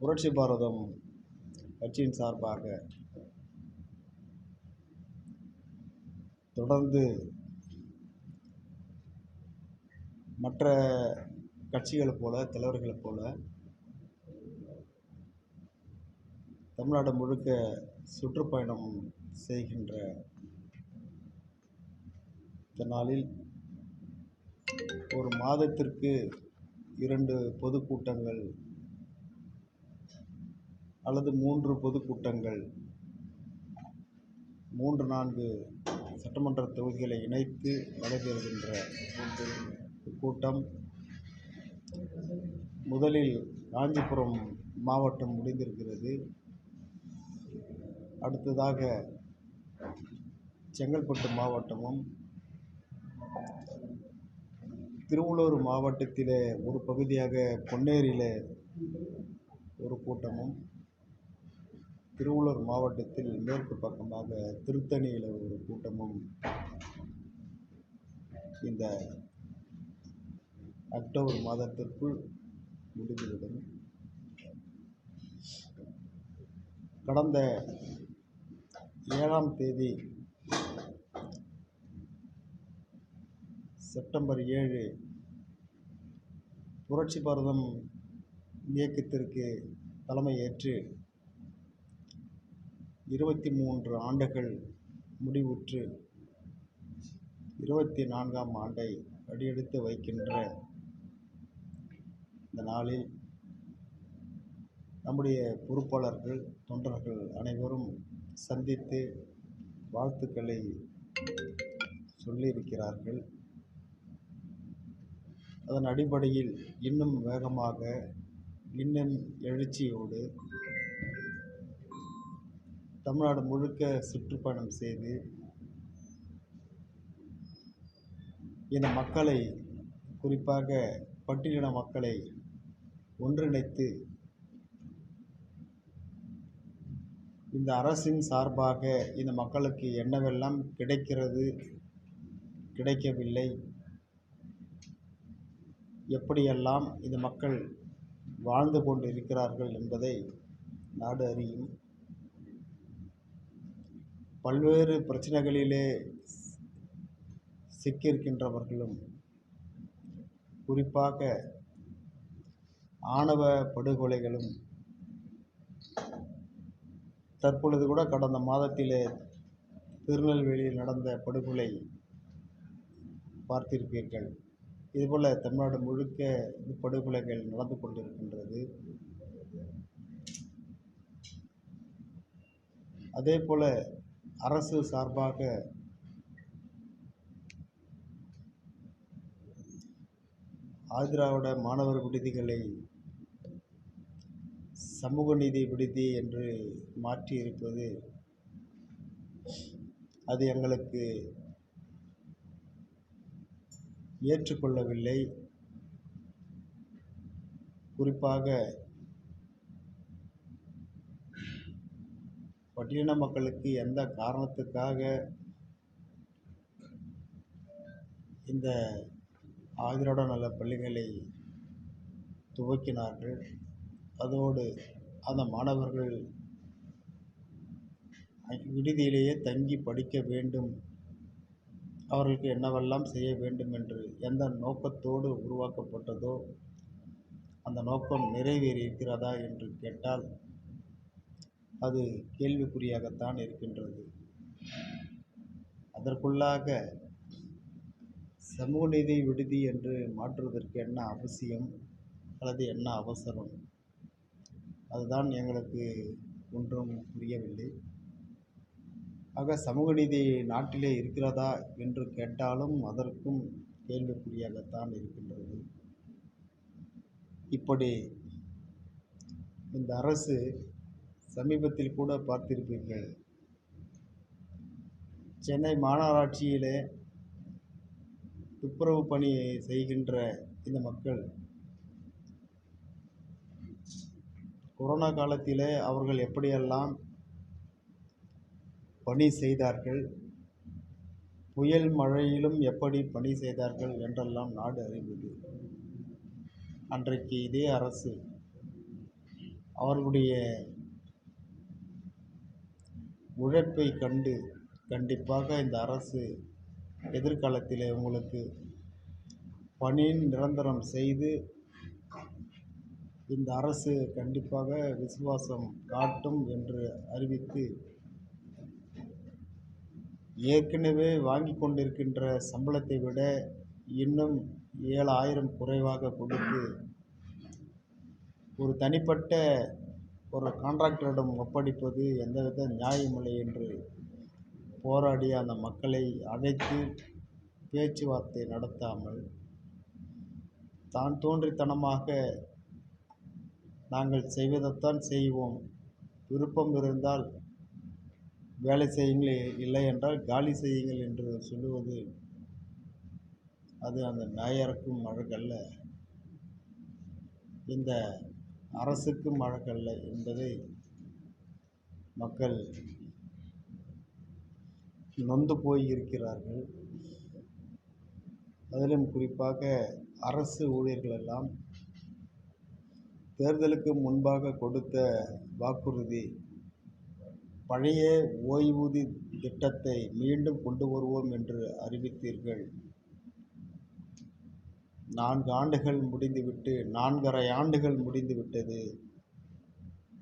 புரட்சி பாரதம் கட்சியின் சார்பாக தொடர்ந்து மற்ற கட்சிகளைப் போல தலைவர்களைப் போல தமிழ்நாடு முழுக்க சுற்றுப்பயணம் செய்கின்ற இந்த நாளில் ஒரு மாதத்திற்கு இரண்டு பொதுக்கூட்டங்கள் அல்லது மூன்று பொதுக்கூட்டங்கள் மூன்று நான்கு சட்டமன்ற தொகுதிகளை இணைத்து நடைபெறுகின்ற கூட்டம் முதலில் காஞ்சிபுரம் மாவட்டம் முடிந்திருக்கிறது. அடுத்ததாக செங்கல்பட்டு மாவட்டமும் திருவள்ளூர் மாவட்டத்திலே ஒரு பகுதியாக பொன்னேரியில் ஒரு கூட்டமும் திருவள்ளூர் மாவட்டத்தில் மேற்கு பக்கமாக திருத்தணியில் ஒரு கூட்டமும் இந்த அக்டோபர் மாதத்திற்குள் முடிந்துவிடும். கடந்த ஏழாம் தேதி செப்டம்பர் ஏழு புரட்சி பாரதம் இயக்கத்திற்கு தலைமை ஏற்று இருபத்தி மூன்று ஆண்டுகள் முடிவுற்று இருபத்தி நான்காம் ஆண்டை அடியெடுத்து வைக்கின்ற இந்த நாளில் நம்முடைய பொறுப்பாளர்கள் தொண்டர்கள் அனைவரும் சந்தித்து வாழ்த்துக்களை சொல்லியிருக்கிறார்கள். அதன் அடிப்படையில் இன்னும் வேகமாக இன்னும் எழுச்சியோடு தமிழ்நாடு முழுக்க சுற்றுப்பயணம் செய்து இந்த மக்களை குறிப்பாக பட்டியலின மக்களை ஒன்றிணைத்து இந்த அரசின் சார்பாக இந்த மக்களுக்கு என்னவெல்லாம் கிடைக்கிறது கிடைக்கவில்லை எப்படியெல்லாம் இந்த மக்கள் வாழ்ந்து கொண்டு இருக்கிறார்கள் என்பதை நாடு அறியும். பல்வேறு பிரச்சனைகளிலே சிக்கியிருக்கின்றவர்களும் குறிப்பாக ஆணவ படுகொலைகளும் தற்பொழுது கூட கடந்த மாதத்திலே திருநெல்வேலியில் நடந்த படுகொலை பார்த்திருப்பீர்கள். இதுபோல் தமிழ்நாடு முழுக்க படுகொலைகள் நடந்து கொண்டிருக்கின்றது. அதே போல் அரசு சார்பாக ஆதிராவிட மாணவர் விடுதிகளை சமூக நீதி விடுதி என்று மாற்றியிருப்பது அது எங்களுக்கு ஏற்றுக்கொள்ளவில்லை. குறிப்பாக பட்டியலின மக்களுக்கு எந்த காரணத்துக்காக இந்த ஆதிரோட நல்ல பள்ளிகளை துவக்கினார்கள்? அதோடு அந்த மாணவர்கள் விடுதியிலேயே தங்கி படிக்க வேண்டும். அவர்களுக்கு என்னவெல்லாம் செய்ய வேண்டும் என்று எந்த நோக்கத்தோடு உருவாக்கப்பட்டதோ அந்த நோக்கம் நிறைவேறி இருக்கிறதா என்று கேட்டால் அது கேள்விக்குறியாகத்தான் இருக்கின்றது. அதற்குள்ளாக சமூக நீதி விடுதி என்று மாற்றுவதற்கு என்ன அவசியம்? அல்லது என்ன அவசரம்? அதுதான் எங்களுக்கு ஒன்றும் புரியவில்லை. ஆக சமூக நீதி நாட்டிலே இருக்கிறதா என்று கேட்டாலும் அதற்கும் கேள்விக்குறியாகத்தான் இருக்கின்றது. இப்படி இந்த அரசு சமீபத்தில் கூட பார்த்திருப்பீர்கள். சென்னை மாநகராட்சியிலே துப்புரவு பணி செய்கின்ற இந்த மக்கள் கொரோனா காலத்திலே அவர்கள் எப்படியெல்லாம் பணி செய்தார்கள் புயல் மழையிலும் எப்படி பணி செய்தார்கள் என்றெல்லாம் நாடு அறிந்தது. அன்றைக்கு இதே அரசு அவர்களுடைய உழைப்பை கண்டு கண்டிப்பாக இந்த அரசு எதிர்காலத்தில் உங்களுக்கு பணி நிரந்தரம் செய்து இந்த அரசு கண்டிப்பாக விசுவாசம் காட்டும் என்று அறிவித்து ஏற்கனவே வாங்கி கொண்டிருக்கின்ற சம்பளத்தை விட இன்னும் ஏழாயிரம் குறைவாக கொடுத்து ஒரு தனிப்பட்ட ஒரு கான்ட்ராக்டரிடம் ஒப்படைப்பது எந்தவித நியாயமில்லை என்று போராடிய அந்த மக்களை அழைத்து பேச்சுவார்த்தை நடத்தாமல் தான் தோன்றித்தனமாக நாங்கள் செய்வதைத்தான் செய்வோம். விருப்பம் இருந்தால் வேலை செய்யுங்கள் இல்லை என்றால் காலி செய்யுங்கள் என்று சொல்லுவது அது அந்த நாயருக்கும் அழகல்ல. இந்த அரசுக்கும் வழக்கல்ல என்பதை மக்கள் நொந்து போய் இருக்கிறார்கள் அதிலும் குறிப்பாக அரசு ஊழியர்கள் எல்லாம் தேர்தலுக்கு முன்பாக கொடுத்த வாக்குறுதி பழைய ஓய்வூதிய திட்டத்தை மீண்டும் கொண்டு வருவோம் என்று அறிவித்தீர்கள். நான்கு ஆண்டுகள் முடிந்துவிட்டு நான்கரை ஆண்டுகள் முடிந்துவிட்டது.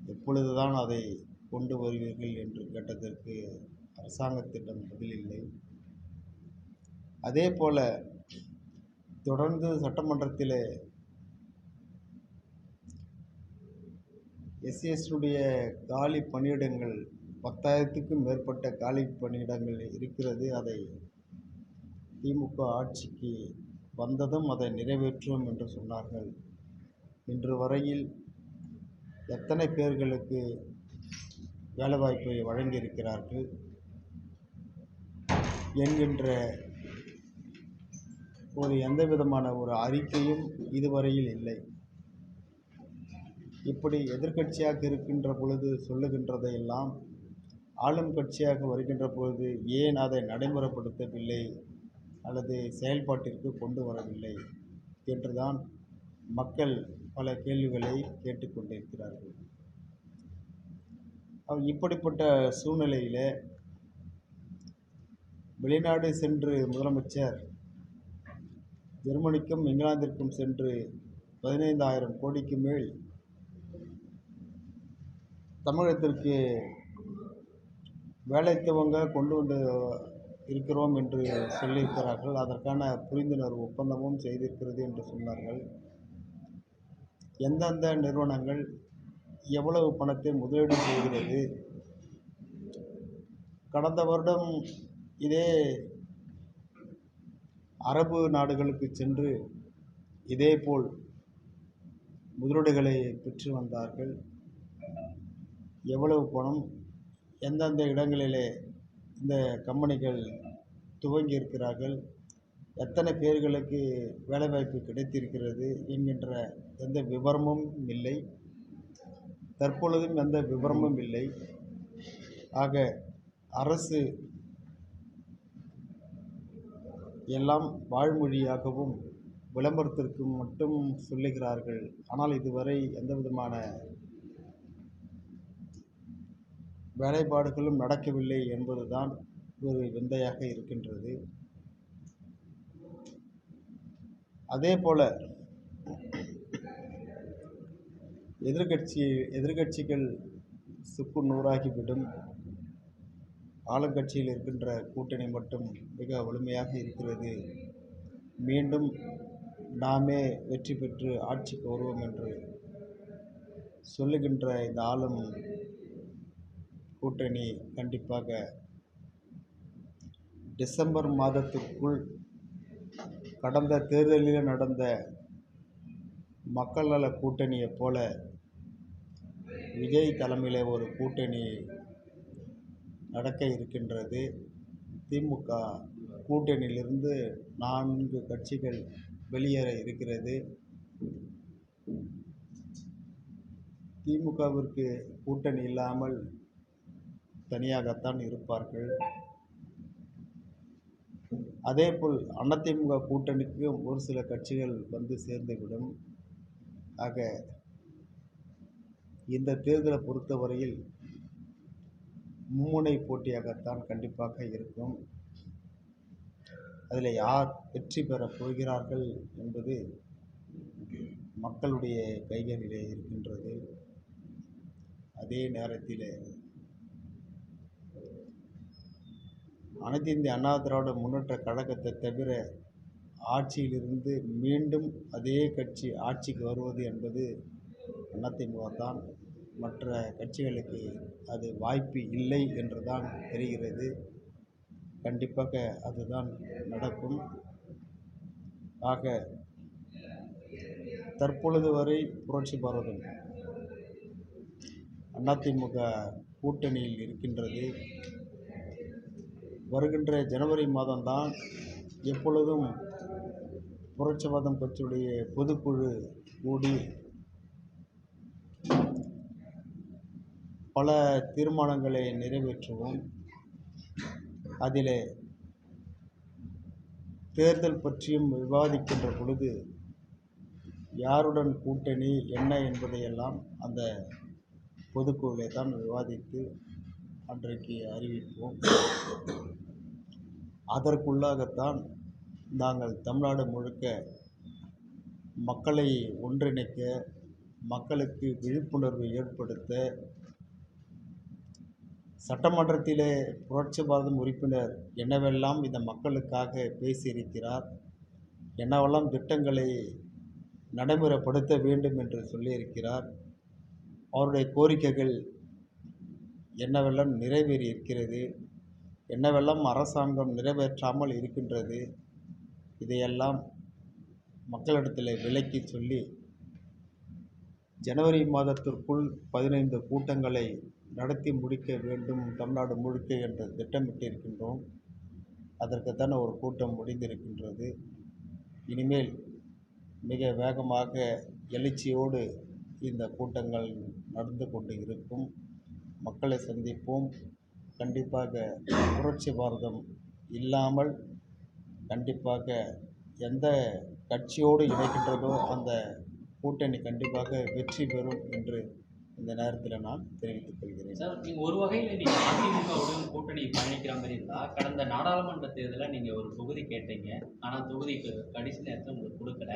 எப்பொழுதுதான் அதை கொண்டு வருவீர்கள் என்று கேட்டதற்கு அரசாங்கத்திடம் பதிலில்லை அதே போல தொடர்ந்து சட்டமன்றத்தில் எஸ்சிஎஸ்னுடைய காலி பணியிடங்கள் பத்தாயிரத்துக்கும் மேற்பட்ட காலி பணியிடங்கள் இருக்கிறது. அதை திமுக ஆட்சிக்கு வந்ததும் அதை நிறைவேற்றுவோம் என்று சொன்னார்கள். இன்று வரையில் எத்தனை பேர்களுக்கு வேலைவாய்ப்பை வழங்கியிருக்கிறார்கள் என்கின்ற ஒரு எந்த விதமான ஒரு அறிக்கையும் இதுவரையில் இல்லை. இப்படி எதிர்க்கட்சியாக இருக்கின்ற பொழுது சொல்லுகின்றதையெல்லாம் ஆளும் கட்சியாக வருகின்ற பொழுது ஏன் அதை நடைமுறைப்படுத்தவில்லை? அல்லது செயல்பாட்டிற்கு கொண்டு வரவில்லை என்றுதான் மக்கள் பல கேள்விகளை கேட்டுக்கொண்டிருக்கிறார்கள் அவர் இப்படிப்பட்ட சூழ்நிலையில் வெளிநாடு சென்று முதலமைச்சர் ஜெர்மனிக்கும் இங்கிலாந்திற்கும் சென்று பதினைந்தாயிரம் கோடிக்கு மேல் தமிழகத்திற்கு வேலை துவங்க கொண்டு வந்து இருக்கிறோம் என்று சொல்லியிருக்கிறார்கள். அதற்கான புரிந்துணர்வு ஒப்பந்தமும் செய்திருக்கிறது என்று சொன்னார்கள். எந்தெந்த நிறுவனங்கள் எவ்வளவு பணத்தை முதலீடு செய்கிறது? கடந்த வருடம் இதே அரபு நாடுகளுக்கு சென்று இதேபோல் முதலீடுகளை பெற்று வந்தார்கள். எவ்வளவு பணம் எந்தெந்த இடங்களிலே இந்த கம்பெனிகள் துவங்கி இருக்கிறார்கள் எத்தனை பேர்களுக்கு வேலைவாய்ப்பு கிடைத்திருக்கிறது என்கின்ற எந்த விவரமும் இல்லை. தற்பொழுதும் எந்த விவரமும் இல்லை. ஆக அரசு எல்லாம் வாய்மொழியாகவும் விளம்பரத்திற்கு மட்டும் சொல்லுகிறார்கள். ஆனால் இதுவரை எந்த விதமான வேலைப்பாடுகளும் நடக்கவில்லை என்பதுதான் ஒரு விந்தையாக இருக்கின்றது. அதே போல எதிர்கட்சி எதிர்கட்சிகள் சுக்கு நூறாகிவிடும். ஆளுங்கட்சியில் இருக்கின்ற கூட்டணி மட்டும் மிக வலிமையாக இருக்கிறது. மீண்டும் நாமே வெற்றி பெற்று ஆட்சிக்கு வருவோம் என்று சொல்லுகின்ற இந்த ஆளும் கூட்டணி கண்டிப்பாக டிசம்பர் மாதத்திற்குள் கடந்த தேர்தலில் நடந்த மக்கள் நல கூட்டணியைப் போல விஜய் தலைமையில் ஒரு கூட்டணி நடக்க இருக்கின்றது. திமுக கூட்டணியிலிருந்து நான்கு கட்சிகள் வெளியேற இருக்கிறது. திமுகவிற்கு கூட்டணி இல்லாமல் தனியாகத்தான் இருப்பார்கள். அதேபோல் அதிமுக கூட்டணிக்கும் ஒரு சில கட்சிகள் வந்து சேர்ந்துவிடும். ஆக இந்த தேர்தலை பொறுத்தவரையில் மும்முனை போட்டியாகத்தான் கண்டிப்பாக இருக்கும். அதில் யார் வெற்றி பெறப் போகிறார்கள் என்பது மக்களுடைய கைகளிலே இருக்கின்றது. அதே நேரத்தில் அனைத்து இந்திய அண்ணா திராவிட முன்னேற்ற கழகத்தை தவிர ஆட்சியிலிருந்து மீண்டும் அதே கட்சி ஆட்சிக்கு வருவது என்பது அதிமுக தான் மற்ற கட்சிகளுக்கு அது வாய்ப்பு இல்லை என்று தான் தெரிகிறது. கண்டிப்பாக அதுதான் நடக்கும். ஆக தற்பொழுது வரை புரட்சி பாரதம் அதிமுக கூட்டணியில் இருக்கின்றது. வருகின்ற ஜனவரி மாதம்தான் எப்பொழுதும் புரட்சிவாதம் கட்சியுடைய பொதுக்குழு கூடி பல தீர்மானங்களை நிறைவேற்றுவோம். அதில் தேர்தல் பற்றியும் விவாதிக்கின்ற பொழுது யாருடன் கூட்டணி என்ன என்பதையெல்லாம் அந்த பொதுக்குழுவை தான் விவாதித்து அன்றைக்கு அறிவிப்போம். அதற்குள்ளாகத்தான் நாங்கள் தமிழ்நாடு முழுக்க மக்களை ஒன்றிணைக்க மக்களுக்கு விழிப்புணர்வு ஏற்படுத்த சட்டமன்றத்திலே புரட்சி பாரதம் உறுப்பினர் என்னவெல்லாம் இந்த மக்களுக்காக பேசியிருக்கிறார் என்னவெல்லாம் திட்டங்களை நடைமுறைப்படுத்த வேண்டும் என்று சொல்லியிருக்கிறார் அவருடைய கோரிக்கைகள் என்னவெல்லாம் நிறைவேறி இருக்கிறது என்னவெல்லாம் அரசாங்கம் நிறைவேற்றாமல் இருக்கின்றது? இதையெல்லாம் மக்களிடத்தில் விளக்கி சொல்லி ஜனவரி மாதத்திற்குள் பதினைந்து கூட்டங்களை நடத்தி முடிக்க வேண்டும் தமிழ்நாடு முழுக்க என்று திட்டமிட்டிருக்கின்றோம். அதற்குத்தான ஒரு கூட்டம் முடிந்திருக்கின்றது. இனிமேல் மிக வேகமாக எழுச்சியோடு இந்த கூட்டங்கள் நடந்து கொண்டு இருக்கும். மக்களை சந்திப்போம். கண்டிப்பாக புரட்சி பாரதம் இல்லாமல் கண்டிப்பாக எந்த கட்சியோடு இணைக்கின்றதோ அந்த கூட்டணி கண்டிப்பாக வெற்றி பெறும் என்று இந்த நேரத்தில் நான் தெரிவித்துக் கொள்கிறேன். சார் நீங்க ஒரு வகையில் நீங்க அதிமுகவுடன் கூட்டணி பயணிக்கிற மாதிரி இருந்தா கடந்த நாடாளுமன்ற தேர்தலில் நீங்க ஒரு தொகுதி கேட்டீங்க. ஆனா தொகுதிக்கு கடைசி நேரத்தில் உங்களுக்கு கொடுக்கல.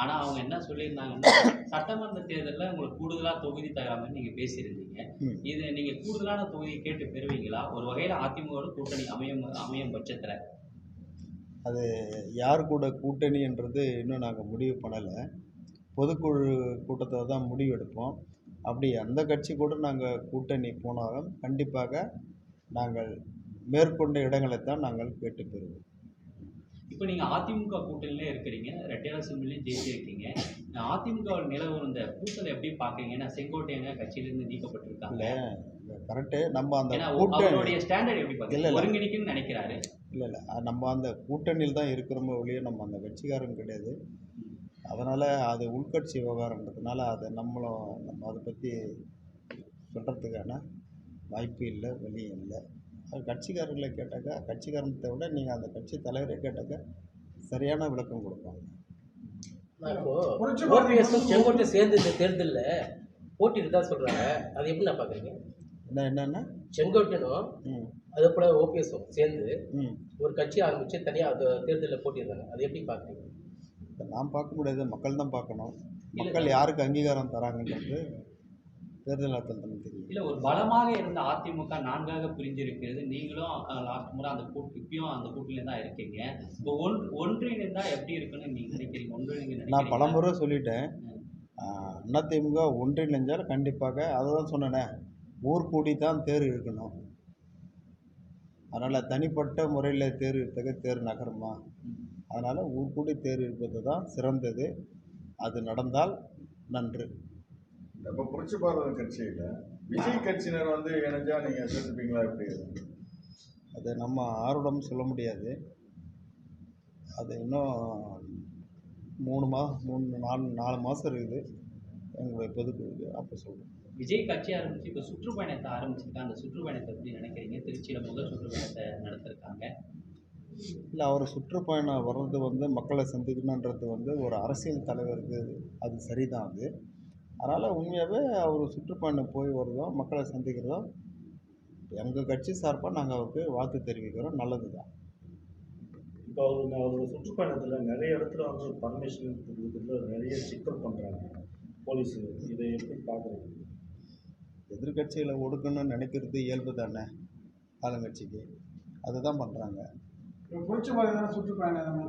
ஆனா அவங்க என்ன சொல்லியிருந்தாங்கன்னா சட்டமன்ற தேர்தலில் உங்களுக்கு கூடுதலா தொகுதி தர மாதிரி நீங்க பேசியிருந்தீங்க. இது நீங்க கூடுதலான தொகுதி கேட்டு பெறுவீங்களா? ஒரு வகையில அதிமுகவோட கூட்டணி அமையும் அமையும் பட்சத்துல. அது யார் கூட கூட்டணின்றது இன்னும் நாங்கள் முடிவு பண்ணலை. பொதுக்குழு கூட்டத்தில் தான் முடிவு எடுப்போம். அப்படி அந்த கட்சி கூட நாங்கள் கூட்டணி போனாலும் கண்டிப்பாக நாங்கள் மேற்கொண்ட இடங்களைத்தான் நாங்கள் கேட்டு பெறுவோம். இப்போ நீங்க அதிமுக கூட்டணியிலே இருக்கிறீங்க. ரெட்டையாள சிம்பிளையும் ஜெயிச்சிருக்கீங்க. அதிமுகவில் நிலவரம் இந்த கூட்டத்தை எப்படி பாக்குறீங்க ஏன்னா செங்கோட்டையங்க கட்சியிலிருந்து நீக்கப்பட்டிருக்காங்க. கரெக்டு நம்ம அந்த ஏன்னா கூட்டணி அவருடைய ஸ்டாண்டர்ட் எப்படி இல்ல. ஒருங்கிணைக்குன்னு நினைக்கிறாரு. இல்லை இல்லை. நம்ம அந்த கூட்டணியில் தான் இருக்கிறோமோ ஒழிய நம்ம அந்த கட்சிக்காரன் கிடையாது. அதனால் அது உள்கட்சி விவகாரன்றதுனால அதை நம்மளும் நம்ம அதை பற்றி சொல்கிறதுக்கான வாய்ப்பு இல்லை வழியும் இல்லை. அது கட்சிக்காரர்களை கேட்டாக்கா கட்சிக்காரனத்தை விட நீங்கள் அந்த கட்சி தலைவரை கேட்டாக்கா சரியான விளக்கம் கொடுப்பாங்க. நான் இப்போ ஓபிஎஸும் செங்கோட்டை சேர்ந்து இந்த தேர்தலில் போட்டிட்டு தான் சொல்கிறாங்க அது எப்படி நான் பார்க்குறீங்க? என்ன என்னென்ன? செங்கோட்டனும் ம். அதே போல் ஓபிஎஸும் சேர்ந்து ம். ஒரு கட்சி ஆரம்பித்து தனியாக அது தேர்தலில் போட்டிடுறாங்க அது எப்படி பார்க்குறீங்க? நான் பார்க்க முடியாது. மக்கள் தான் பார்க்கணும். மக்கள் யாருக்கு அங்கீகாரம் தராங்கன்றது தேர்தல் நேரத்தில் தானே தெரியும். இல்ல ஒரு பலமாக இருந்த அதிமுக நான்காக பிரிஞ்சிருக்கிறது. நீங்களும் லாஸ்ட் முறை அந்த கூட்டு இப்பயும் அந்த கூட்டில தான் இருக்கீங்க. இப்போ ஒன் ஒன்றிணைந்தா எப்படி இருக்குன்னு நீங்க நினைக்கிறீங்க? ஒன்றிணைங்க நான் நினைக்கிறீங்களா? பலமுறை சொல்லிட்டேன். அதிமுக ஒன்றிணைஞ்சால் கண்டிப்பாக அதை தான் சொன்னேனே. ஊர் கூடி தான் தேர் இழுக்கணும். அதனால் தனிப்பட்ட முறையில் தேர் இழுத்தக தேர் நகருமா? அதனால் ஊர் கூடி தேர் இழுப்பது தான் சிறந்தது. அது நடந்தால் நன்று. இப்போ புரட்சி பாரதம் கட்சியில் விஜய் கட்சியினர் வந்து இணைஞ்சா நீங்கள் சேர்த்துப்பீங்களா எப்படி? அது நம்ம ஆர்வம் சொல்ல முடியாது. அது இன்னும் மூணு மா மூணு நாலு நாலு மாதம் இருக்குது. எங்களுடைய பொதுக்குழுக்கு அப்போ சொல்கிறேன் விஜய் கட்சி ஆரம்பிச்சு இப்போ சுற்றுப்பயணத்தை ஆரம்பிச்சிருக்காங்க அந்த சுற்றுப்பயணத்தை எப்படி நினைக்கிறீங்க? திருச்சியில முதல் சுற்றுப்பயணத்தை நடத்திருக்காங்க. இல்லை அவர் சுற்றுப்பயணம் வர்றது வந்து மக்களை சந்திக்கணுன்றது வந்து ஒரு அரசியல் தலைவருக்கு அது சரிதான் அது. அதனால் உண்மையாகவே அவர் சுற்றுப்பயணம் போய் வருதும் மக்களை சந்திக்கிறதும் எங்கள் கட்சி சார்பாக நாங்கள் அவருக்கு வாழ்த்து தெரிவிக்கிறோம். நல்லது தான் இப்போ அவர் அவர் சுற்றுப்பயணத்தில் நிறைய இடத்துல வந்து பர்மிஷன் கொடுக்குறதுல நிறைய சிக்கல் பண்ணுறாங்க போலீஸு இதை எப்படி பார்க்குறீங்க எதிர்கட்சிகளை ஒடுக்கணும்னு நினைக்கிறது இயல்பு தானே ஆளுங்கட்சிக்கு. அதுதான் பண்ணுறாங்க தானே சுற்றுப்பயணம்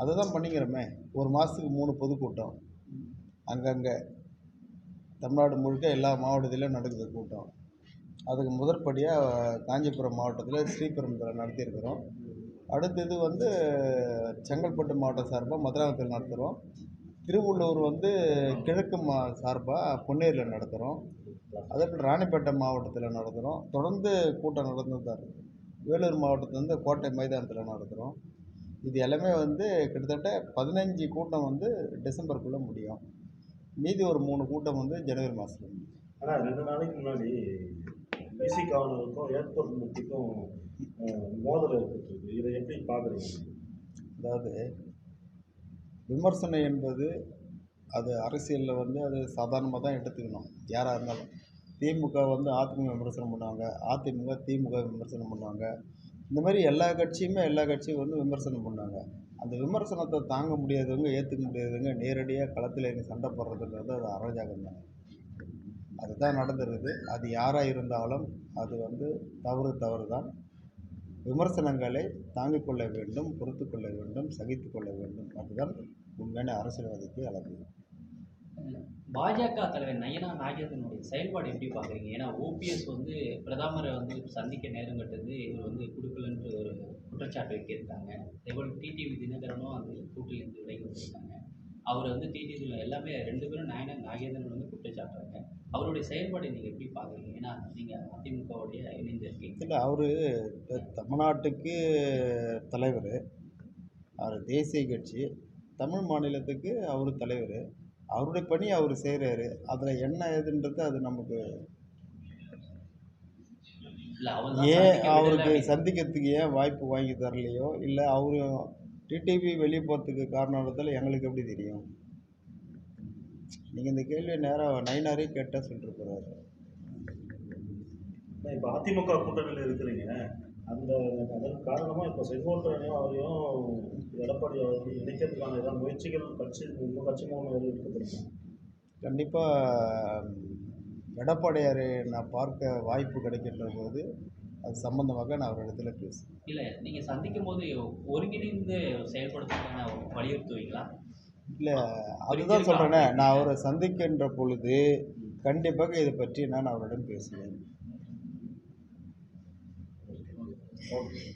அதை தான் பண்ணிக்கிறோமே. ஒரு மாதத்துக்கு மூணு பொதுக்கூட்டம். அங்கங்கே தமிழ்நாடு முழுக்க எல்லா மாவட்டத்திலையும் நடக்குது கூட்டம். அதுக்கு முதற்படியாக காஞ்சிபுரம் மாவட்டத்தில் ஸ்ரீபெரும்புதூரில் நடத்தியிருக்கிறோம். அடுத்தது வந்து செங்கல்பட்டு மாவட்டம் சார்பாக மதுராந்தகத்தில் நடத்துகிறோம் திருவள்ளூர் வந்து கிழக்கு மா சார்பாக பொன்னேரியில் நடத்துகிறோம் அதே போல் ராணிப்பேட்டை மாவட்டத்தில் நடத்துகிறோம் தொடர்ந்து கூட்டம் நடந்து தான் இருக்குது வேலூர் மாவட்டத்தில் வந்து கோட்டை மைதானத்தில் நடத்துகிறோம் இது எல்லாமே வந்து கிட்டத்தட்ட பதினஞ்சு கூட்டம் வந்து டிசம்பருக்குள்ளே முடியும். மீதி ஒரு மூணு கூட்டம் வந்து ஜனவரி மாதத்துல முடியும். ஆனால் ரெண்டு நாளைக்கு முன்னாடி பிசி கவர்னருக்கும் ஏர்போர்ட் அஹ், மோதல் ஏற்பட்டிருக்கு. இதை எப்படி பார்க்குறீங்க அதாவது விமர்சனம் என்பது அது அரசியலில் வந்து அது சாதாரணமாக தான் எடுத்துக்கணும். யாராக இருந்தாலும். திமுக வந்து அதிமுக விமர்சனம் பண்ணுவாங்க அதிமுக திமுக விமர்சனம் பண்ணுவாங்க. இந்த மாதிரி எல்லா கட்சியுமே எல்லா கட்சியும் வந்து விமர்சனம் பண்ணாங்க அந்த விமர்சனத்தை தாங்க முடியாதவங்க ஏற்றுக்க முடியாதவங்க நேரடியாக களத்தில் இறங்கி சண்டை போடுறதுன்றது அது அராஜகம் தான். அதுதான் நடந்துருக்குது. அது யாராக இருந்தாலும் அது வந்து தவறு தவறு தான் விமர்சனங்களை தாங்கிக் கொள்ள வேண்டும் பொறுத்து கொள்ள வேண்டும் சகித்து கொள்ள வேண்டும். அதுதான் உண்மையான அரசியல்வாதிக்கு அழகு. பாஜக தலைவர் நயனா நாகேந்திரனுடைய செயல்பாடு எப்படி பார்க்குறீங்க? ஏன்னா ஓபிஎஸ் வந்து பிரதமரை வந்து சந்திக்க நேரம் கட்டது இவர் வந்து கொடுக்கலன்ற ஒரு குற்றச்சாட்டு வைக்கியிருக்காங்க அதேபோல் டிடிவி தினகரனும் அந்த கூட்டிலிருந்து விலகி வந்திருக்காங்க. அவர் வந்து டிடிவி எல்லாமே ரெண்டு பேரும் நயனா நாகேந்திரன் வந்து குற்றச்சாட்டுறாங்க. அவருடைய செயல்பாடு நீங்கள் எப்படி பார்க்குறீங்க? ஏன்னா நீங்கள் அதிமுகவுடைய இணைந்திருக்கீங்க இல்லை அவர் தமிழ்நாட்டுக்கு தலைவர். அவர் தேசிய கட்சி. தமிழ் மாநிலத்துக்கு அவர் தலைவர். அவருடைய பணி அவர் செய்கிறாரு அதில் என்ன ஏதுன்றது அது நமக்கு ஏன் அவருக்கு சந்திக்கிறதுக்கு ஏன் வாய்ப்பு வாங்கி தரலையோ? இல்லை அவரும் டிடிவி வெளியே போகிறதுக்கு காரணத்தில் எங்களுக்கு எப்படி தெரியும்? நீங்கள் இந்த கேள்வியை நேராக நைனாரே கேட்டால் சொல்லிட்டு போகிறாரு இப்போ அதிமுக கூட்டணியில் இருக்கிறீங்க. அந்த அதற்கு காரணமாக இப்போ செங்கோட்டையனையும் அவரையும் எடப்பாடி அவரையும் இணைக்கிறதுக்கான ஏதாவது முயற்சிகள் கட்சி உங்கள் கட்சி மூலம் எதுவும் எடுக்கப்படுமா கண்டிப்பாக எடப்பாடியாரை நான் பார்க்க வாய்ப்பு கிடைக்கின்ற போது அது சம்பந்தமாக நான் அவரிடத்துல பேசுவேன். இல்லை நீங்கள் சந்திக்கும் போது ஒருங்கிணைந்து செயல்படுத்துறதுக்கான வலியுறுத்துவீங்களா? இல்லை அதுதான் சொல்கிறேனே நான் அவரை சந்திக்கின்ற பொழுது கண்டிப்பாக இதை பற்றி நான் அவரிடம் பேசுவேன். Okay.